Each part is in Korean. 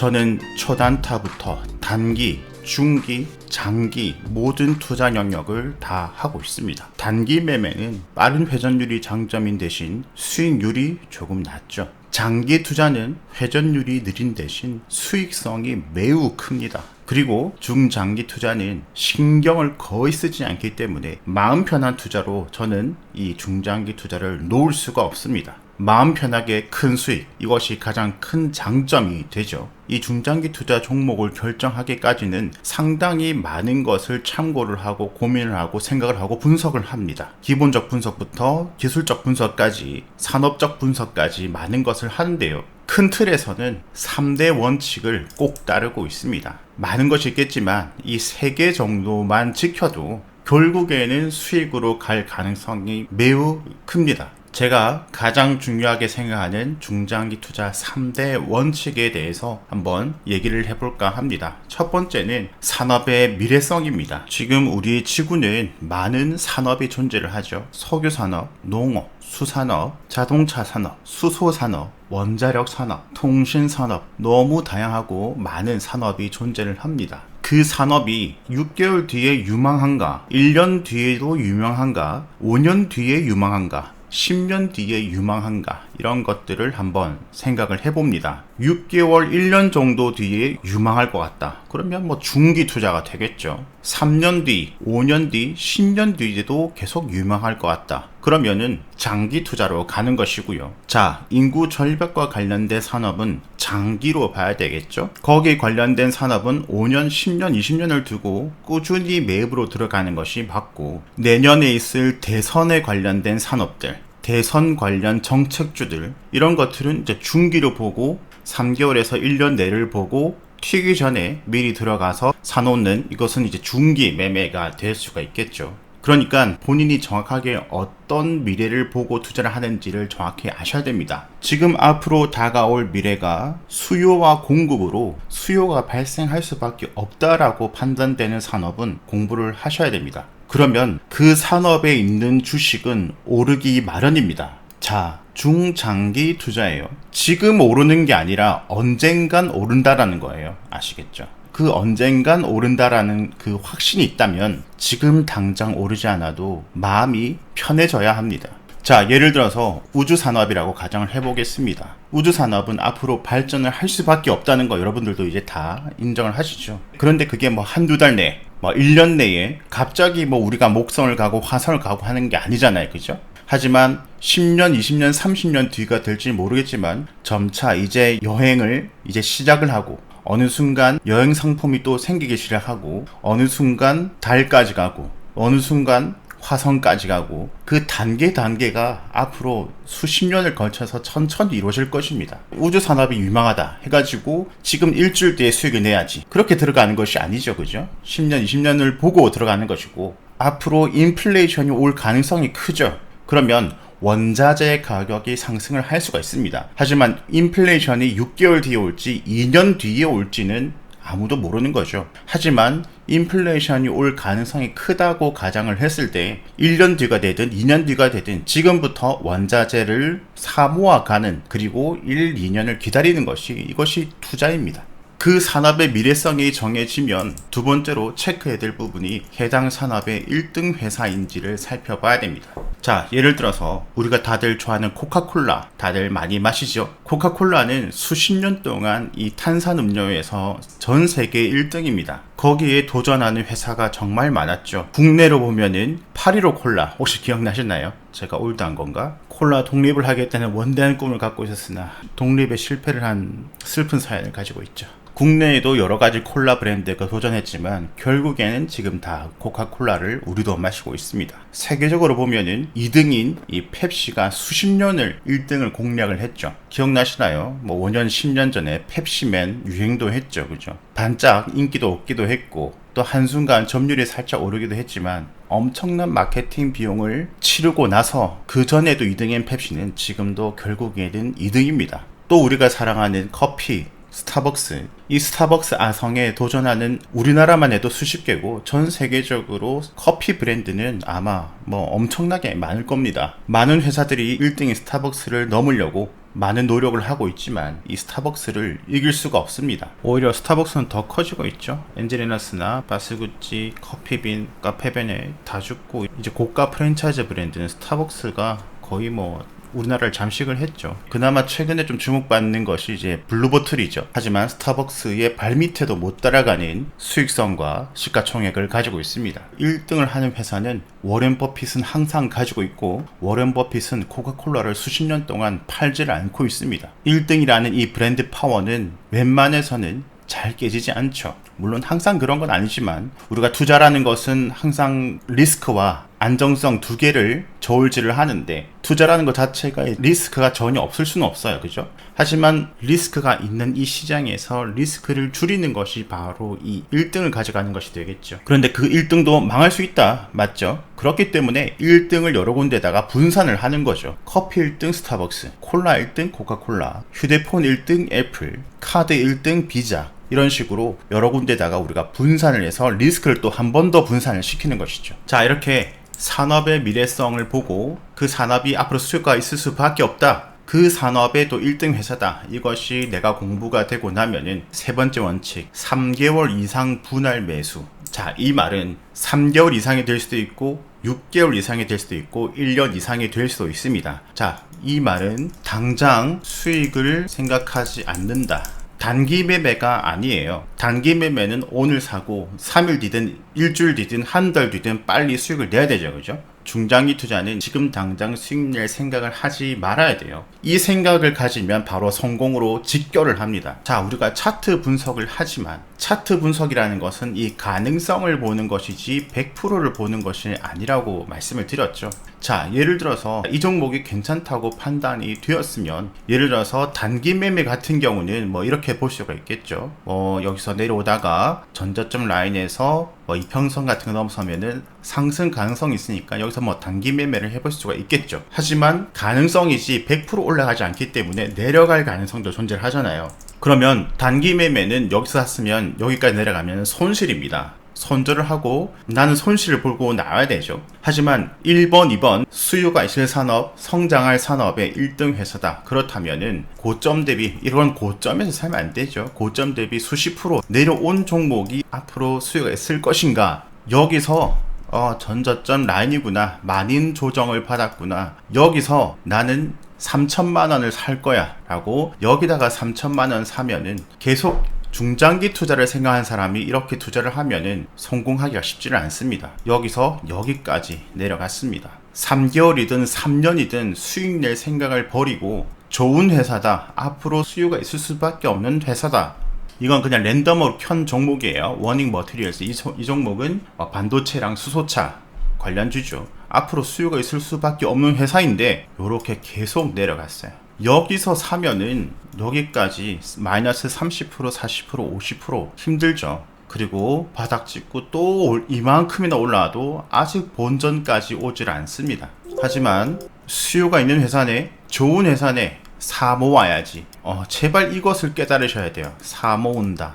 저는 초단타부터 단기, 중기, 장기 모든 투자 영역을 다 하고 있습니다. 단기 매매는 빠른 회전율이 장점인 대신 수익률이 조금 낮죠. 장기 투자는 회전율이 느린 대신 수익성이 매우 큽니다. 그리고 중장기 투자는 신경을 거의 쓰지 않기 때문에 마음 편한 투자로 저는 이 중장기 투자를 놓을 수가 없습니다. 마음 편하게 큰 수익 이것이 가장 큰 장점이 되죠. 이 중장기 투자 종목을 결정하기까지는 상당히 많은 것을 참고를 하고 고민을 하고 생각을 하고 분석을 합니다. 기본적 분석부터 기술적 분석까지 산업적 분석까지 많은 것을 하는데요. 큰 틀에서는 3대 원칙을 꼭 따르고 있습니다. 많은 것이 있겠지만 이 3개 정도만 지켜도 결국에는 수익으로 갈 가능성이 매우 큽니다. 제가 가장 중요하게 생각하는 중장기 투자 3대 원칙에 대해서 한번 얘기를 해볼까 합니다. 첫 번째는 산업의 미래성입니다. 지금 우리 지구는 많은 산업이 존재를 하죠. 석유 산업, 농업, 수산업, 자동차 산업, 수소 산업, 원자력 산업, 통신 산업 너무 다양하고 많은 산업이 존재를 합니다. 그 산업이 6개월 뒤에 유망한가, 1년 뒤에도 유명한가, 5년 뒤에 유망한가, 10년 뒤에 유망한가 이런 것들을 한번 생각을 해봅니다. 6개월, 1년 정도 뒤에 유망할 것 같다. 그러면 뭐 중기 투자가 되겠죠. 3년 뒤, 5년 뒤, 10년 뒤에도 계속 유망할 것 같다. 그러면은 장기 투자로 가는 것이고요. 자, 인구 절벽과 관련된 산업은 장기로 봐야 되겠죠. 거기에 관련된 산업은 5년, 10년, 20년을 두고 꾸준히 매입으로 들어가는 것이 맞고 내년에 있을 대선에 관련된 산업들 대선 관련 정책주들 이런 것들은 이제 중기로 보고 3개월에서 1년 내를 보고 튀기 전에 미리 들어가서 사놓는 이것은 이제 중기 매매가 될 수가 있겠죠. 그러니까 본인이 정확하게 어떤 미래를 보고 투자를 하는지를 정확히 아셔야 됩니다. 지금 앞으로 다가올 미래가 수요와 공급으로 수요가 발생할 수밖에 없다라고 판단되는 산업은 공부를 하셔야 됩니다. 그러면 그 산업에 있는 주식은 오르기 마련입니다. 자, 중장기 투자예요. 지금 오르는 게 아니라 언젠간 오른다라는 거예요. 아시겠죠? 그 언젠간 오른다라는 그 확신이 있다면 지금 당장 오르지 않아도 마음이 편해져야 합니다. 자, 예를 들어서 우주산업이라고 가정을 해보겠습니다. 우주산업은 앞으로 발전을 할 수밖에 없다는 거 여러분들도 이제 다 인정을 하시죠. 그런데 그게 뭐 한두 달 내에, 뭐 1년 내에 갑자기 뭐 우리가 목성을 가고 화성을 가고 하는 게 아니잖아요. 그죠? 하지만 10년, 20년, 30년 뒤가 될지 모르겠지만 점차 이제 여행을 이제 시작을 하고 어느 순간 여행 상품이 또 생기기 시작하고 어느 순간 달까지 가고 어느 순간 화성까지 가고 그 단계 단계가 앞으로 수십 년을 걸쳐서 천천히 이루어질 것입니다. 우주 산업이 유망하다 해가지고 지금 일주일 뒤에 수익을 내야지 그렇게 들어가는 것이 아니죠, 그죠? 10년, 20년을 보고 들어가는 것이고 앞으로 인플레이션이 올 가능성이 크죠. 그러면 원자재 가격이 상승을 할 수가 있습니다. 하지만 인플레이션이 6개월 뒤에 올지 2년 뒤에 올지는 아무도 모르는 거죠. 하지만 인플레이션이 올 가능성이 크다고 가정을 했을 때 1년 뒤가 되든 2년 뒤가 되든 지금부터 원자재를 사모아가는 그리고 1, 2년을 기다리는 것이 이것이 투자입니다. 그 산업의 미래성이 정해지면 두 번째로 체크해야 될 부분이 해당 산업의 1등 회사인지를 살펴봐야 됩니다. 자, 예를 들어서 우리가 다들 좋아하는 코카콜라 다들 많이 마시죠? 코카콜라는 수십 년 동안 이 탄산음료에서 전 세계 1등입니다. 거기에 도전하는 회사가 정말 많았죠. 국내로 보면은 파리로 콜라 혹시 기억나시나요? 제가 올드한 건가? 콜라 독립을 하겠다는 원대한 꿈을 갖고 있었으나 독립에 실패를 한 슬픈 사연을 가지고 있죠. 국내에도 여러 가지 콜라 브랜드가 도전했지만 결국에는 지금 다 코카콜라를 우리도 마시고 있습니다. 세계적으로 보면은 2등인 이 펩시가 수십 년을 1등을 공략을 했죠. 기억나시나요? 뭐 5년, 10년 전에 펩시맨 유행도 했죠. 그죠? 반짝 인기도 없기도 했고 또 한순간 점유율이 살짝 오르기도 했지만 엄청난 마케팅 비용을 치르고 나서 그 전에도 2등인 펩시는 지금도 결국에는 2등입니다. 또 우리가 사랑하는 커피, 스타벅스. 이 스타벅스 아성에 도전하는 우리나라만 해도 수십 개고 전 세계적으로 커피 브랜드는 아마 뭐 엄청나게 많을 겁니다. 많은 회사들이 1등인 스타벅스를 넘으려고 많은 노력을 하고 있지만 이 스타벅스를 이길 수가 없습니다. 오히려 스타벅스는 더 커지고 있죠. 엔젤리너스나 바스구찌, 커피빈, 카페베네 다 죽고 이제 고가 프랜차이즈 브랜드는 스타벅스가 거의 뭐 우리나라를 잠식을 했죠. 그나마 최근에 좀 주목받는 것이 이제 블루보틀이죠. 하지만 스타벅스의 발밑에도 못 따라가는 수익성과 시가총액을 가지고 있습니다. 1등을 하는 회사는 워렌 버핏은 항상 가지고 있고 워렌 버핏은 코카콜라를 수십 년 동안 팔지를 않고 있습니다. 1등이라는 이 브랜드 파워는 웬만해서는 잘 깨지지 않죠. 물론 항상 그런 건 아니지만 우리가 투자라는 것은 항상 리스크와 안정성 두 개를 저울질을 하는데 투자라는 것 자체가 리스크가 전혀 없을 수는 없어요. 그죠? 하지만 리스크가 있는 이 시장에서 리스크를 줄이는 것이 바로 이 1등을 가져가는 것이 되겠죠. 그런데 그 1등도 망할 수 있다. 맞죠? 그렇기 때문에 1등을 여러 군데다가 분산을 하는 거죠. 커피 1등 스타벅스, 콜라 1등 코카콜라, 휴대폰 1등 애플, 카드 1등 비자, 이런 식으로 여러 군데다가 우리가 분산을 해서 리스크를 또 한 번 더 분산을 시키는 것이죠. 자, 이렇게 산업의 미래성을 보고 그 산업이 앞으로 수요가 있을 수밖에 없다. 그 산업의 또 1등 회사다. 이것이 내가 공부가 되고 나면은 세 번째 원칙, 3개월 이상 분할 매수. 자, 이 말은 3개월 이상이 될 수도 있고 6개월 이상이 될 수도 있고 1년 이상이 될 수도 있습니다. 자, 이 말은 당장 수익을 생각하지 않는다. 단기 매매가 아니에요. 단기 매매는 오늘 사고 3일 뒤든 일주일 뒤든 한 달 뒤든 빨리 수익을 내야 되죠. 그죠? 중장기 투자는 지금 당장 수익 낼 생각을 하지 말아야 돼요. 이 생각을 가지면 바로 성공으로 직결을 합니다. 자, 우리가 차트 분석을 하지만 차트 분석이라는 것은 이 가능성을 보는 것이지 100%를 보는 것이 아니라고 말씀을 드렸죠. 자, 예를 들어서 이 종목이 괜찮다고 판단이 되었으면 예를 들어서 단기 매매 같은 경우는 뭐 이렇게 볼 수가 있겠죠. 뭐 여기서 내려오다가 전저점 라인에서 뭐 이평선 같은 거 넘어서면은 상승 가능성이 있으니까 여기서 뭐 단기 매매를 해볼 수가 있겠죠. 하지만 가능성이지 100% 올라가지 않기 때문에 내려갈 가능성도 존재를 하잖아요. 그러면 단기 매매는 여기서 샀으면 여기까지 내려가면 손실입니다. 손절을 하고 나는 손실을 보고 나와야 되죠. 하지만 1번, 2번 수요가 있을 산업, 성장할 산업의 1등 회사다. 그렇다면은 고점 대비 이런 고점에서 살면 안 되죠. 고점 대비 수십 프로 내려온 종목이 앞으로 수요가 있을 것인가? 여기서 어, 전저점 라인이구나. 많은 조정을 받았구나. 여기서 나는 3천만 원을 살 거야 라고 여기다가 3천만 원 사면은 계속 중장기 투자를 생각한 사람이 이렇게 투자를 하면은 성공하기가 쉽지는 않습니다. 여기서 여기까지 내려갔습니다. 3개월이든 3년이든 수익 낼 생각을 버리고 좋은 회사다. 앞으로 수요가 있을 수밖에 없는 회사다. 이건 그냥 랜덤으로 켠 종목이에요. 워닝 머티리얼스. 이, 이 종목은 반도체랑 수소차 관련주죠. 앞으로 수요가 있을 수밖에 없는 회사인데 이렇게 계속 내려갔어요. 여기서 사면은 여기까지 마이너스 30% 40% 50% 힘들죠. 그리고 바닥 찍고 또 이만큼이나 올라와도 아직 본전까지 오질 않습니다. 하지만 수요가 있는 회사네, 좋은 회사네, 사 모아야지. 어, 제발 이것을 깨달으셔야 돼요. 사 모은다.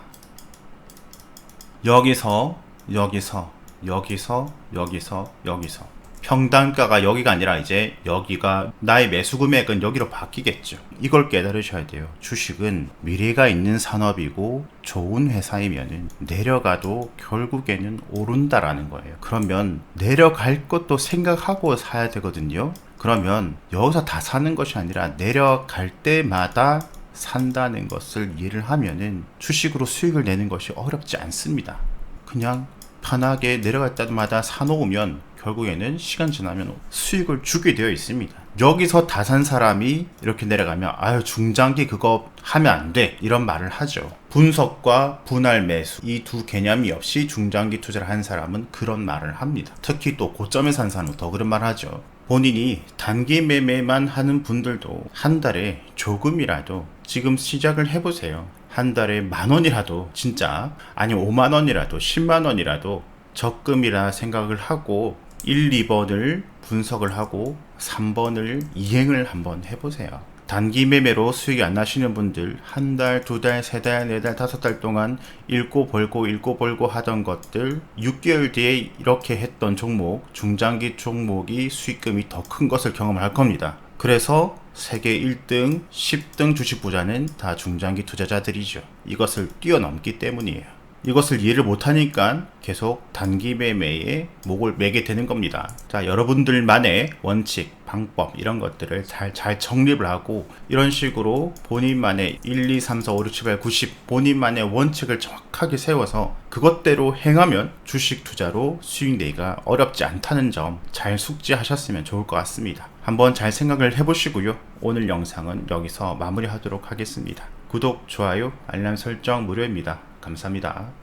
여기서, 여기서, 여기서, 여기서, 여기서. 평단가가 여기가 아니라 이제 여기가 나의 매수 금액은 여기로 바뀌겠죠. 이걸 깨달으셔야 돼요. 주식은 미래가 있는 산업이고 좋은 회사이면 내려가도 결국에는 오른다라는 거예요. 그러면 내려갈 것도 생각하고 사야 되거든요. 그러면 여기서 다 사는 것이 아니라 내려갈 때마다 산다는 것을 이해를 하면은 주식으로 수익을 내는 것이 어렵지 않습니다. 그냥 편하게 내려갈 때마다 사놓으면 결국에는 시간 지나면 수익을 주게 되어 있습니다. 여기서 다 산 사람이 이렇게 내려가면 아유 중장기 그거 하면 안 돼 이런 말을 하죠. 분석과 분할 매수 이 두 개념이 없이 중장기 투자를 한 사람은 그런 말을 합니다. 특히 또 고점에 산 사람은 더 그런 말 하죠. 본인이 단기 매매만 하는 분들도 한 달에 조금이라도 지금 시작을 해보세요. 한 달에 만 원이라도 진짜 아니 5만 원이라도 10만 원이라도 적금이라 생각을 하고 1, 2번을 분석을 하고 3번을 이행을 한번 해보세요. 단기 매매로 수익이 안 나시는 분들 한 달, 두 달, 세 달, 네 달, 다섯 달 동안 읽고 벌고 읽고 벌고 하던 것들 6개월 뒤에 이렇게 했던 종목, 중장기 종목이 수익금이 더 큰 것을 경험할 겁니다. 그래서 세계 1등, 10등 주식 부자는 다 중장기 투자자들이죠. 이것을 뛰어넘기 때문이에요. 이것을 이해를 못하니까 계속 단기 매매에 목을 매게 되는 겁니다. 자, 여러분들만의 원칙, 방법, 이런 것들을 잘, 잘 정립을 하고, 이런 식으로 본인만의 1, 2, 3, 4, 5, 6, 7, 8, 90, 본인만의 원칙을 정확하게 세워서 그것대로 행하면 주식 투자로 수익 내기가 어렵지 않다는 점 잘 숙지하셨으면 좋을 것 같습니다. 한번 잘 생각을 해보시고요. 오늘 영상은 여기서 마무리하도록 하겠습니다. 구독, 좋아요, 알람 설정 무료입니다. 감사합니다.